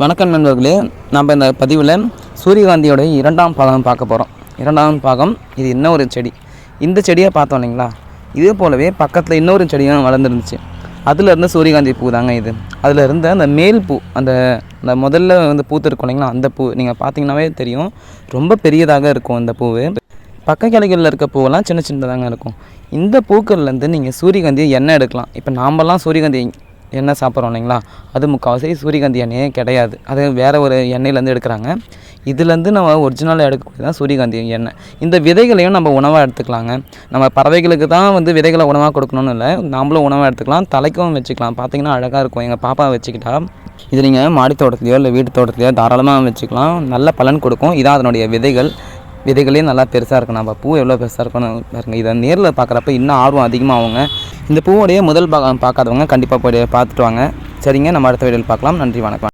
வணக்கம் நண்பர்களே நம்ம இந்த பதிவில் சூரியகாந்தியோட இரண்டாம் பாகம் பார்க்க போகிறோம் இரண்டாம் பாகம் இது என்ன ஒரு செடி. இந்த செடியை பார்த்தோம் இல்லைங்களா? இதே போலவே பக்கத்தில் இன்னொரு செடியும் வளர்ந்துருந்துச்சு. அதில் இருந்த சூரியகாந்தி பூ தாங்க இது. அதில் இருந்த அந்த மேல் பூ அந்த அந்த முதல்ல வந்து பூத்திருக்கும் இல்லைங்களா அந்த பூ நீங்கள் பார்த்தீங்கன்னாவே தெரியும். ரொம்ப பெரியதாக இருக்கும் அந்த பூவு. பக்க கிளைகளில் இருக்க பூவெல்லாம் சின்ன சின்னதாங்க இருக்கும். இந்த பூக்கள்லேருந்து நீங்கள் சூரியகாந்தி எண்ணெய் எடுக்கலாம். இப்போ நாமெல்லாம் சூரியகாந்தி எண்ணெய் சாப்பிட்றோம் இல்லைங்களா? அது முக்கால்வாசி சூரியகாந்தி எண்ணெயே கிடையாது. அது வேறு ஒரு எண்ணெயிலேருந்து எடுக்கிறாங்க. இதுலேருந்து நம்ம ஒரிஜினலாக எடுக்கக்கூடிய தான் சூரியகாந்தி எண்ணெய். இந்த விதைகளையும் நம்ம உணவாக எடுத்துக்கலாங்க. நம்ம பறவைகளுக்கு தான் வந்து விதைகளை உணவாக கொடுக்கணும்னு இல்லை. நாமளும் உணவாக எடுத்துக்கலாம். தலைக்கும் வச்சுக்கலாம். பார்த்தீங்கன்னா அழகாக இருக்கும். எங்கள் பாப்பா வச்சுக்கிட்டா. இது நீங்கள் மாடி தோட்டத்துலையோ இல்லை வீட்டு தோட்டத்துலையோ தாராளமாக வச்சுக்கலாம். நல்ல பலன் கொடுக்கும். இதான் அதனுடைய விதைகள். விதைகளே நல்லா பெருசாக இருக்கும் நம்ம பூ எவ்வளோ பெருசாக இருக்கணும் பாருங்க. இதை நேரில் பார்க்குறப்ப இன்னும் ஆர்வம் அதிகமாகுங்க இந்த பூவோடைய முதல் பாகம் பார்க்காதவங்க கண்டிப்பாக போய் பார்த்துட்டு வாங்க. சரிங்க நம்ம அடுத்த வீடியோவில் பார்க்கலாம். நன்றி வணக்கம்.